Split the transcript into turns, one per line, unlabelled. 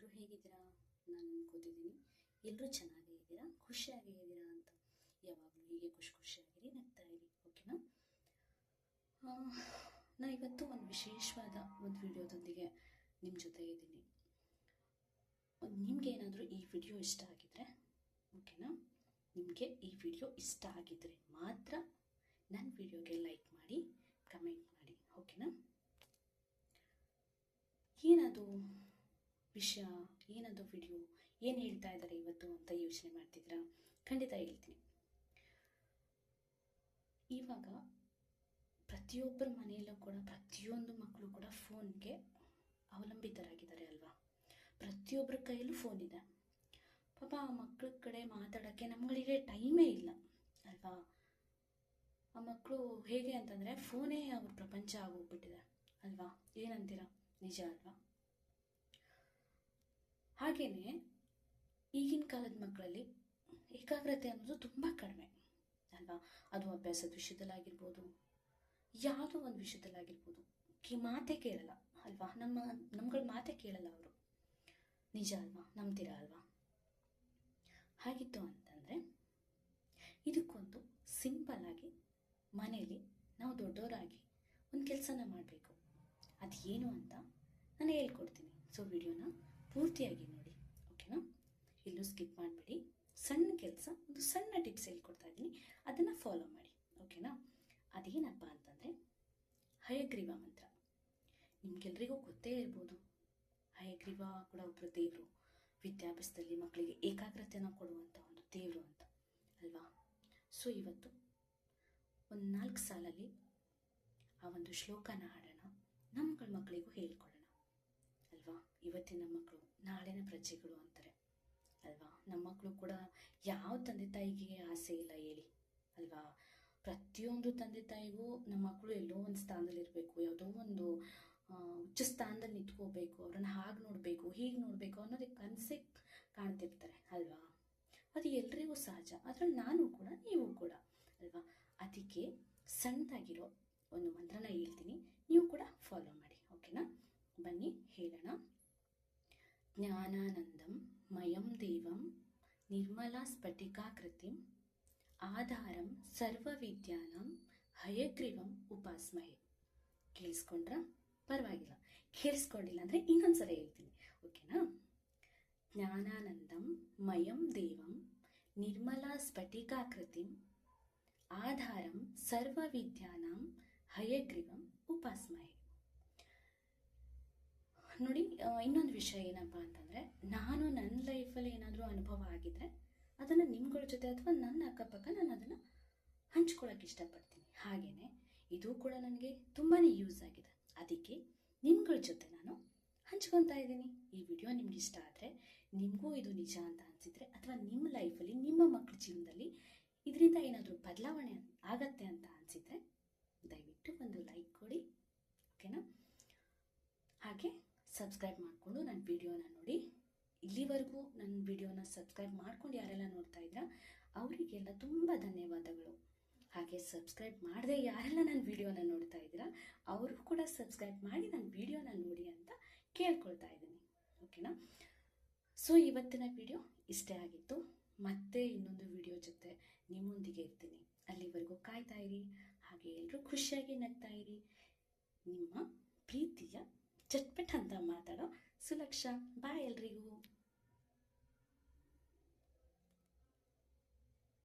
ಎಲ್ಲರೂ ಹೇಗಿದ್ದೀರಾ? ನಾನು ಅನ್ಕೋತಿದ್ದೀನಿ ಎಲ್ಲರೂ ಚೆನ್ನಾಗೇ ಇದ್ದೀರಾ? ಖುಷಿಯಾಗೇ ಇದ್ದೀರಾ ಅಂತ. ಯಾವಾಗಲೂ ಹೀಗೆ ಖುಷಿ ಖುಷಿಯಾಗಿರಿ, ನಗ್ತಾ ಇರಿ. ಓಕೆನಾ ನಾನು ಇವತ್ತು ಒಂದು ವಿಶೇಷವಾದ ಒಂದು ವಿಡಿಯೋದೊಂದಿಗೆ ನಿಮ್ಮ ಜೊತೆ ಇದ್ದೀನಿ. ನಿಮ್ಗೆ ಏನಾದರೂ ಈ ವಿಡಿಯೋ ಇಷ್ಟ ಆಗಿದ್ರೆ ಓಕೆನಾ ನಿಮಗೆ ಈ ವಿಡಿಯೋ ಇಷ್ಟ ಆಗಿದ್ರೆ ಮಾತ್ರ ನನ್ನ ವಿಡಿಯೋಗೆ ಲೈಕ್ ಮಾಡಿ, ಕಮೆಂಟ್ ಮಾಡಿ. ಓಕೆನಾ ಏನದು ವಿಷಯ ಏನದು ವಿಡಿಯೋ ಏನು ಹೇಳ್ತಾ ಇದ್ದಾರೆ ಇವತ್ತು ಅಂತ ಯೋಚನೆ ಮಾಡ್ತಿದ್ದೀರಾ? ಖಂಡಿತ ಹೇಳ್ತೀನಿ. ಇವಾಗ ಪ್ರತಿಯೊಬ್ಬರ ಮನೆಯಲ್ಲೂ ಕೂಡ, ಪ್ರತಿಯೊಂದು ಮಕ್ಕಳು ಕೂಡ ಫೋನ್ಗೆ ಅವಲಂಬಿತರಾಗಿದ್ದಾರೆ ಅಲ್ವಾ? ಪ್ರತಿಯೊಬ್ಬರ ಕೈಯಲ್ಲೂ ಫೋನ್ ಇದೆ. ಪಾಪ ಆ ಮಕ್ಕಳ ಕಡೆ ಮಾತಾಡೋಕ್ಕೆ ನಮ್ಮಗಳಿಗೆ ಟೈಮೇ ಇಲ್ಲ, ಅಲ್ವಾ? ಆ ಮಕ್ಕಳು ಹೇಗೆ ಅಂತಂದರೆ ಫೋನೇ ಅವ್ರ ಪ್ರಪಂಚ ಆಗೋಗ್ಬಿಟ್ಟಿದೆ, ಅಲ್ವಾ? ಏನಂತೀರಾ? ನಿಜ ಅಲ್ವಾ? ಹಾಗೆಯೇ ಈಗಿನ ಕಾಲದ ಮಕ್ಕಳಲ್ಲಿ ಏಕಾಗ್ರತೆ ಅನ್ನೋದು ತುಂಬ ಕಡಿಮೆ, ಅಲ್ವಾ? ಅದು ಅಭ್ಯಾಸದ ವಿಷಯದಲ್ಲಾಗಿರ್ಬೋದು, ಯಾವುದೋ ಒಂದು ವಿಷಯದಲ್ಲಾಗಿರ್ಬೋದು. ಕಿ ಮಾತೇ ಕೇಳಲ್ಲ, ಅಲ್ವಾ? ನಮ್ಮ, ನಮ್ಗಳ ಮಾತೇ ಕೇಳಲ್ಲ ಅವರು. ನಿಜ ಅಲ್ವಾ? ನಂಬ್ತೀರಾ ಅಲ್ವಾ? ಹಾಗಿತ್ತು ಅಂತಂದರೆ, ಇದಕ್ಕೊಂದು ಸಿಂಪಲ್ ಆಗಿ ಮನೇಲಿ ನಾವು ದೊಡ್ಡವರಾಗಿ ಒಂದು ಕೆಲಸನ ಮಾಡಬೇಕು. ಅದು ಏನು ಅಂತ ನಾನು ಹೇಳ್ಕೊಡ್ತೀನಿ. ಸೊ ವಿಡಿಯೋನ ಪೂರ್ತಿಯಾಗಿ ನೋಡಿ. ಸ್ಕಿಪ್ ಮಾಡಿಬಿಡಿ. ಸಣ್ಣ ಕೆಲಸ, ಒಂದು ಸಣ್ಣ ಟಿಪ್ಸ್ ಹೇಳ್ಕೊಡ್ತಾ ಇದ್ದೀನಿ. ಅದನ್ನು ಫಾಲೋ ಮಾಡಿ. ಓಕೆನಾ ಅದೇನಪ್ಪ ಅಂತಂದರೆ, ಹಯಗ್ರೀವ ಮಂತ್ರ. ನಿಮ್ಗೆಲ್ರಿಗೂ ಗೊತ್ತೇ ಇರ್ಬೋದು. ಹಯಗ್ರೀವ ಕೂಡ ಒಬ್ಬರು ದೇವರು. ವಿದ್ಯಾಭ್ಯಾಸದಲ್ಲಿ ಮಕ್ಕಳಿಗೆ ಏಕಾಗ್ರತೆಯನ್ನು ಕೊಡುವಂಥ ಒಂದು ದೇವರು ಅಂತ. ಅಲ್ವಾ? ಸೊ ಇವತ್ತು ಒಂದು ನಾಲ್ಕು ಸಾಲಲ್ಲಿ ಆ ಒಂದು ಶ್ಲೋಕನ ಹಾಡೋಣ. ನಮ್ಮಗಳ ಮಕ್ಕಳಿಗೂ ಹೇಳ್ಕೊಡೋಣ. ಅಲ್ವಾ? ಇವತ್ತಿನ ಮಕ್ಕಳು ನಾಳಿನ ಪ್ರಜೆಗಳು ಅಂತಾರೆ. ಅಲ್ವಾ? ನಮ್ಮ ಮಕ್ಕಳು ಕೂಡ ಯಾವ ತಂದೆ ತಾಯಿಗೆ ಆಸೆ ಇಲ್ಲ ಹೇಳಿ, ಅಲ್ವಾ? ಪ್ರತಿಯೊಂದು ತಂದೆ ತಾಯಿಗೂ ನಮ್ಮ ಮಕ್ಕಳು ಎಲ್ಲೋ ಒಂದು ಸ್ಥಾನದಲ್ಲಿ ಇರಬೇಕು, ಯಾವುದೋ ಒಂದು ಉಚ್ಚ ಸ್ಥಾನದಲ್ಲಿ ನಿಂತ್ಕೋಬೇಕು, ಅವ್ರನ್ನ ಹಾಗೆ ನೋಡಬೇಕು, ಹೀಗೆ ನೋಡಬೇಕು ಅನ್ನೋದಕ್ಕೆ ಕನಸೇ ಕಾಣ್ತಿರ್ತಾರೆ, ಅಲ್ವಾ? ಅದು ಎಲ್ರಿಗೂ ಸಹಜ, ಅದ್ರಲ್ಲಿ ನಾನು ಕೂಡ, ನೀವು ಕೂಡ, ಅಲ್ವಾ? ಅದಕ್ಕೆ ಸಣ್ಣದಾಗಿರೋ ಒಂದು ಮಂತ್ರನ ಹೇಳ್ತೀನಿ, ನೀವು ಕೂಡ ಫಾಲೋ ಮಾಡಿ ಓಕೆನಾ ಬನ್ನಿ, ಹೇಳೋಣ. ಜ್ಞಾನಾನಂದಂ. ಮಯಂ ದೇವಂ ನಿರ್ಮಲಾ ಸ್ಫಟಿಕಾಕೃತಿಂ ಆಧಾರಂ ಸರ್ವವಿದ್ಯಾನಾಂ ಹಯಗ್ರೀವಂ ಉಪಾಸ್ಮಹೆ ಕೇಳಿಸ್ಕೊಂಡ್ರ ಪರವಾಗಿಲ್ಲ ಕೇಳಿಸ್ಕೊಂಡಿಲ್ಲ ಅಂದರೆ ಇನ್ನೊಂದ್ಸಲ ಹೇಳ್ತೀನಿ ಓಕೆನಾ ಜ್ಞಾನಾನಂದಂ ಮಯಂ ದೇವಂ ನಿರ್ಮಲಾ ಸ್ಫಟಿಕಾಕೃತಿಂ ಆಧಾರಂ ಸರ್ವವಿದ್ಯಾನಾಂ ಹಯಗ್ರೀವಂ ಉಪಾಸ್ಮಹೆ ಇನ್ನೊಂದು ವಿಷಯ ಏನಪ್ಪ ಅಂತಂದರೆ, ನಾನು ನನ್ನ ಲೈಫಲ್ಲಿ ಏನಾದರೂ ಅನುಭವ ಆಗಿದ್ರೆ, ಅದನ್ನು ನಿಮ್ಗಳ ಜೊತೆ ಅಥವಾ ನನ್ನ ಅಕ್ಕಪಕ್ಕ ನಾನು ಅದನ್ನು ಹಂಚ್ಕೊಳ್ಳೋಕೆ ಇಷ್ಟಪಡ್ತೀನಿ. ಹಾಗೆಯೇ ಇದು ಕೂಡ ನನಗೆ ತುಂಬಾ ಯೂಸ್ ಆಗಿದೆ. ಅದಕ್ಕೆ ನಿಮ್ಗಳ ಜೊತೆ ನಾನು ಹಂಚ್ಕೊತಾ ಇದ್ದೀನಿ. ಈ ವಿಡಿಯೋ ನಿಮ್ಗೆ ಇಷ್ಟ ಆದರೆ, ನಿಮಗೂ ಇದು ನಿಜ ಅಂತ ಅನಿಸಿದ್ರೆ, ಅಥವಾ ನಿಮ್ಮ ಲೈಫಲ್ಲಿ ನಿಮ್ಮ ಮಕ್ಕಳ ಜೀವನದಲ್ಲಿ ಇದರಿಂದ ಏನಾದರೂ ಬದಲಾವಣೆ ಆಗತ್ತೆ ಅಂತ ಅನಿಸಿದ್ರೆ, ದಯವಿಟ್ಟು ಒಂದು ಲೈಕ್ ಕೊಡಿ ಓಕೆನಾ ಹಾಗೆ ಸಬ್ಸ್ಕ್ರೈಬ್ ಮಾಡಿಕೊಂಡು ನನ್ನ ವಿಡಿಯೋನ ನೋಡಿ. ಇಲ್ಲಿವರೆಗೂ ನನ್ನ ವಿಡಿಯೋನ ಸಬ್ಸ್ಕ್ರೈಬ್ ಮಾಡ್ಕೊಂಡು ಯಾರೆಲ್ಲ ನೋಡ್ತಾ ಇದ್ರ, ಅವರಿಗೆಲ್ಲ ತುಂಬ ಧನ್ಯವಾದಗಳು. ಹಾಗೆ ಸಬ್ಸ್ಕ್ರೈಬ್ ಮಾಡದೆ ಯಾರೆಲ್ಲ ನನ್ನ ವಿಡಿಯೋನ ನೋಡ್ತಾ ಇದ್ದೀರಾ ಅವರು ಕೂಡ ಸಬ್ಸ್ಕ್ರೈಬ್ ಮಾಡಿ ನನ್ನ ವಿಡಿಯೋನ ನೋಡಿ ಅಂತ ಕೇಳ್ಕೊಳ್ತಾ ಇದ್ದೀನಿ. ಓಕೆನಾ ಸೊ ಇವತ್ತಿನ ವಿಡಿಯೋ ಇಷ್ಟೇ ಆಗಿತ್ತು. ಮತ್ತೆ ಇನ್ನೊಂದು ವಿಡಿಯೋ ಜೊತೆ ನಿಮ್ಮೊಂದಿಗೆ ಇರ್ತೀನಿ. ಅಲ್ಲಿವರೆಗೂ ಕಾಯ್ತಾ ಇರಿ. ಹಾಗೆ ಎಲ್ಲರೂ ಖುಷಿಯಾಗಿ ನಗ್ತಾ ಇರಿ. ನಿಮ್ಮ ಪ್ರೀತಿಯ ಮಾತಾಡೋ ಸುಲಕ್ಷ. ಬಾಯ್ ಎಲ್ರಿಗೂ.